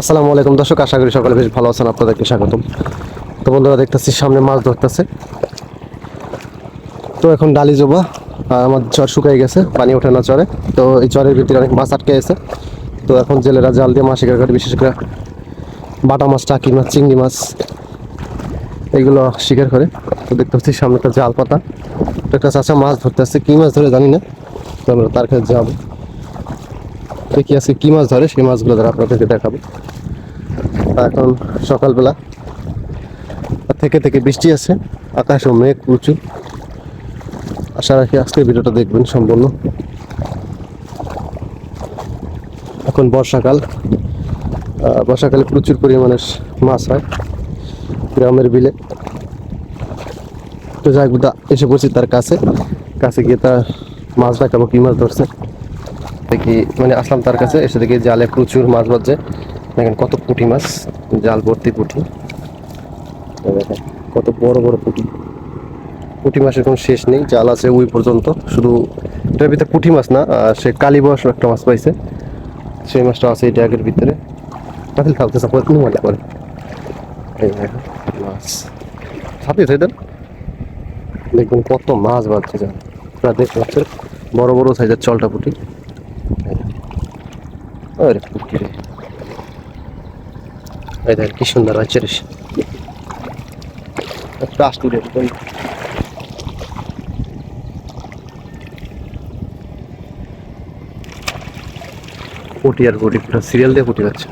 আসসালামু আলাইকুম। দর্শক, আশা করি সকলে বেশ ভালো আছেন। আপনাদেরকে স্বাগতম। তো বন্ধুরা, দেখতেছি সামনে মাছ ধরতেছে। তো এখন ডালি জোবা, আর আমার চর শুকাই গেছে, পানি ওঠে না চরে তো এই চরের ভিতরে অনেক মাছ আটকে গেছে তো এখন জেলেরা জাল দিয়ে মাছ শিকার করে বিশেষ করে বাটা মাছ, টাকি মাছ, চিংড়ি মাছ, এগুলো শিকার করে। তো দেখতে পাচ্ছি সামনে একটা জাল পাতা। তো একটা চাষা মাছ ধরতে আসছে কী মাছ ধরে জানি না। তো আমরা তার কাছে যাব। দেখি আজকে কী মাছ ধরে, সেই মাছগুলো ধরে আপনাদেরকে দেখাবো। এখন সকালবেলা থেকে থেকে বৃষ্টি আছে আকাশও মেঘ প্রচুর আশা রাখি আজকে ভিডিওটা দেখবেন সম্পূর্ণ। এখন বর্ষাকাল বর্ষাকালে প্রচুর পরিমাণে মাছ হয় গ্রামের বিলে। তো যাই হোক, দা এসে পড়ছি তার কাছে। কাছে গিয়ে তার মাছ দেখাবো কি মাছ ধরছে। দেখি মানে আসলাম তার কাছে এসে দেখি জালে প্রচুর মাছ বাজছে দেখেন কত পুঁটি মাছ, জাল ভর্তি পুঁটি। দেখেন কত বড় বড় পুঁটি। পুঁটি মাছের কোনো শেষ নেই, জাল আছে ওই পর্যন্ত। শুধু এটার ভিতরে পুঁটি মাছ না সে কালী বয়স একটা মাছ পাইছে। সেই মাছটা আছে এই ট্যাগের ভিতরে। কাতিল খালতে সাপোর্ট নিয়ে মজা করে মাছ। ছাপিয়ে দেন। দেখবেন কত মাছ বাড়ছে জাল। আপনারা দেখতে পাচ্ছেন বড় বড় সাইজের চলটা পুঁটি। আরে পুঁটি রে। এই দেখেন কি সুন্দর হচ্ছে রে। একটা ওই। পুটি আর পুটি পুরো সিরিয়াল দিয়ে পুটি যাচ্ছে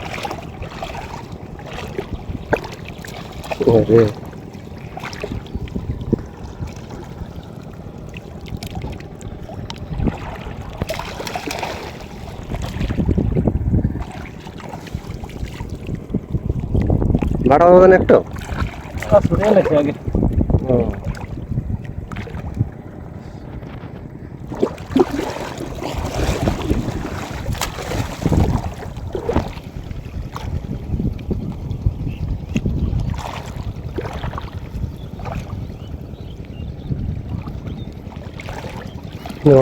রে ভাড়া হবে একটা?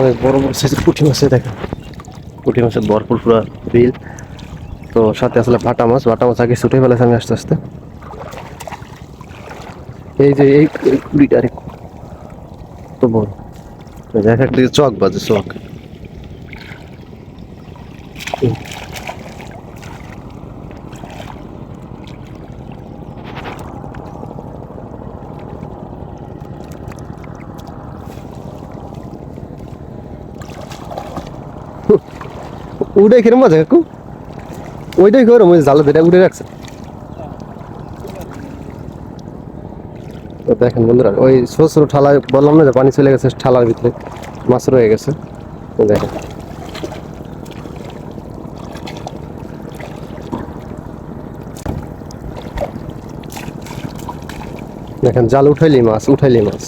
অনেক বড় বড় সাইজের পুঁটি মাছ দেখেন। পুঁটি মাছের ভরপুর পুরো বিল। তো সাথে আসলে ভাটা মাছ। ভাটা মাছ আগে ছুটে ফেলেছে আমি আস্তে আস্তে। এই যে এই কুড়িটা আরে তো বড় দেখ একটা চক বাজে চক। উড়ে কিরম বাজে কাকু? ওইটাই করো ওই জালে ধরে উড়ে রাখছে। দেখেন বন্ধুরা, ওই ছোট ছোট ঠালায় বললাম না যে পানি চলে গেছে, ঠালার ভিতরে মাছ রয়ে গেছে। দেখেন। দেখেন, জাল উঠাইলি মাছ উঠাইলি মাছ।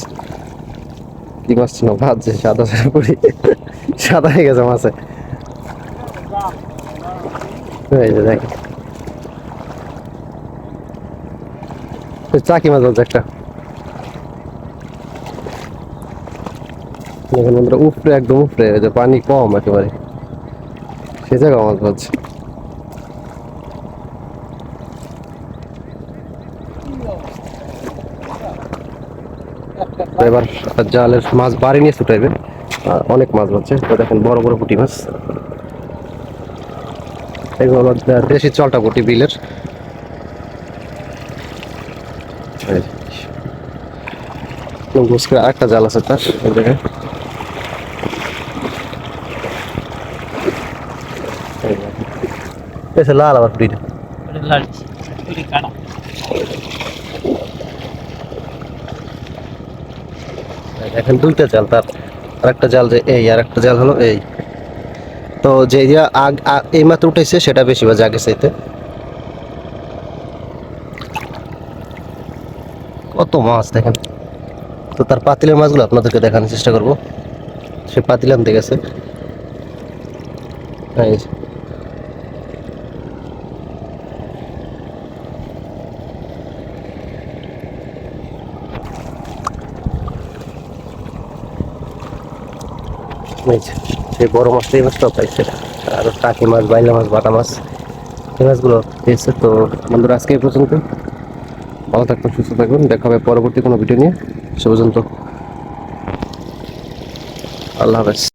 কি মাছ ছিল? ভাজছে সাদা সাদা করি সাদা হয়ে গেছে মাছে। যে দেখেন। চাকি মাছ বলছে একটা। দেখেন বন্ধুরা উপরে একদম উপরে যে পানি কম একেবারে। সে জায়গা মাছ তো এবার জালের মাছ বাড়ি নিয়ে ছুটাইবে। অনেক মাছ হচ্ছে তো দেখেন বড় বড় পুঁটি মাছ। এগুলো দেশি চলটা পুঁটি বিলের আরেকটা জাল আছে তার, এই জায়গায় এই দেখেন। এসে লাল আবার পুঁটিটা এই দেখেন দুইটা জাল তার আরেকটা জাল যে এই আর একটা জাল হলো এই। তো যে আগ এই মাত্র উঠেছে সেটা বেশি বাজে আগে চাইতে। কত মাছ দেখেন। তো তার পাতিলের মাছগুলো আপনাদেরকে দেখানোর চেষ্টা করব। সে পাতিলাম দেখেছে গেছে। এই সেই বড় মাছটা এই মাছটাও পাইছে আর কাকি মাছ, বাইলা মাছ, বাটা মাছ, এই মাছগুলো পেয়েছে তো বন্ধুরা, আজকে এই পর্যন্ত। ভালো থাকবেন, সুস্থ থাকবেন। দেখা হবে পরবর্তী কোনো ভিডিও নিয়ে। সে পর্যন্ত। আল্লাহ হাফেজ।